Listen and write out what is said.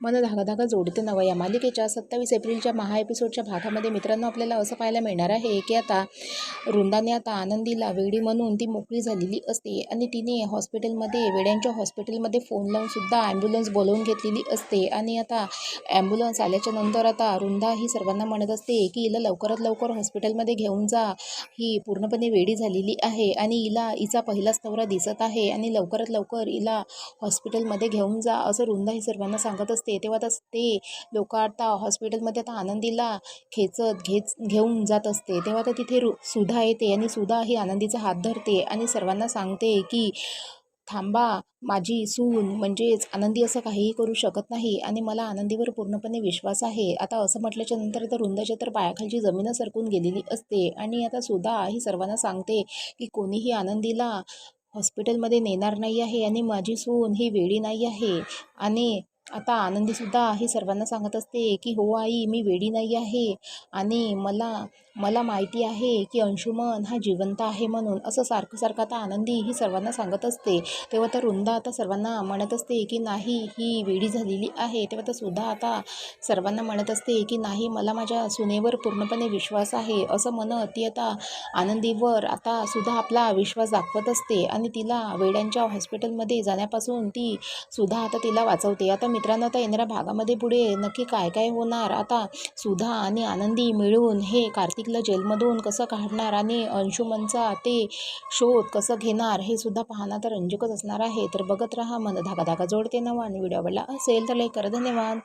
मन धागाधागा जोडते नवं. या मालिकेच्या सत्तावीस एप्रिलच्या महा एपिसोडच्या भागामध्ये मित्रांनो आपल्याला असं पाहायला मिळणार आहे की आता वृंदाने आता आनंदीला वेडी म्हणून ती मोकळी झालेली असते आणि तिने हॉस्पिटलमध्ये वेड्यांच्या हॉस्पिटलमध्ये फोन लावून सुद्धा ॲम्ब्युलन्स बोलवून घेतलेली असते. आणि आता ॲम्ब्युलन्स आल्याच्यानंतर आता रुंदा ही सर्वांना म्हणत असते की हिला लवकरात लवकर हॉस्पिटलमध्ये घेऊन जा. ही पूर्णपणे वेडी झालेली आहे आणि हिला हिचा पहिलाच नवरा दिसत आहे आणि लवकरात लवकर हिला हॉस्पिटलमध्ये घेऊन जा असं रुंदा ही सर्वांना सांगत असते. तेव्हा तस ते लोक आता हॉस्पिटलमध्ये आता आनंदीला खेचत घेच घेऊन जात असते. तेव्हा तर तिथे रु सुधा येते आणि सुधा ही आनंदीचा हात धरते आणि सर्वांना सांगते की थांबा माझी सून म्हणजेच आनंदी असं काहीही करू शकत नाही आणि मला आनंदीवर पूर्णपणे विश्वास आहे. आता असं म्हटल्याच्या नंतर तर रुंदाच्या तर पायाखालची जमीनच सरकून गेलेली असते आणि आता सुधा ही सर्वांना सांगते की कोणीही आनंदीला हॉस्पिटलमध्ये नेणार नाही आहे आणि माझी सून ही वेळी नाही आहे. आणि आता आनंदीसुद्धा आहे सर्वांना सांगत असते की हो आई मी वेडी नाही आहे. आणि मला मला माहिती आहे की अंशुमन हा जिवंत आहे म्हणून असं सारखं सारखं आता आनंदी ही सर्वांना सांगत असते. तेव्हा तर वृंदा आता सर्वांना म्हणत असते की नाही ही वेडी झालेली आहे. तेव्हा तर सुद्धा आता सर्वांना म्हणत असते की नाही मला माझ्या सुनेवर पूर्णपणे विश्वास आहे. असं म्हणत ती आता आनंदीवर आता सुद्धा आपला विश्वास दाखवत असते आणि तिला वेड्यांच्या हॉस्पिटलमध्ये जाण्यापासून ती सुद्धा आता तिला वाचवते. आता मित्रांनो आता येणाऱ्या भागामध्ये पुढे नक्की काय काय होणार? आता सुधा आणि आनंदी मिळून हे कार्तिक कार्तिकला जेलमधून कसं काढणार आणि अंशुमनचा ते शोध कसं घेणार हे सुद्धा पाहणं तर रंजकच असणार आहे. तर बघत राहा मन धागा धागा जोडते नवा आणि व्हिडिओ आवडला असेल तर लाईक करा. धन्यवाद.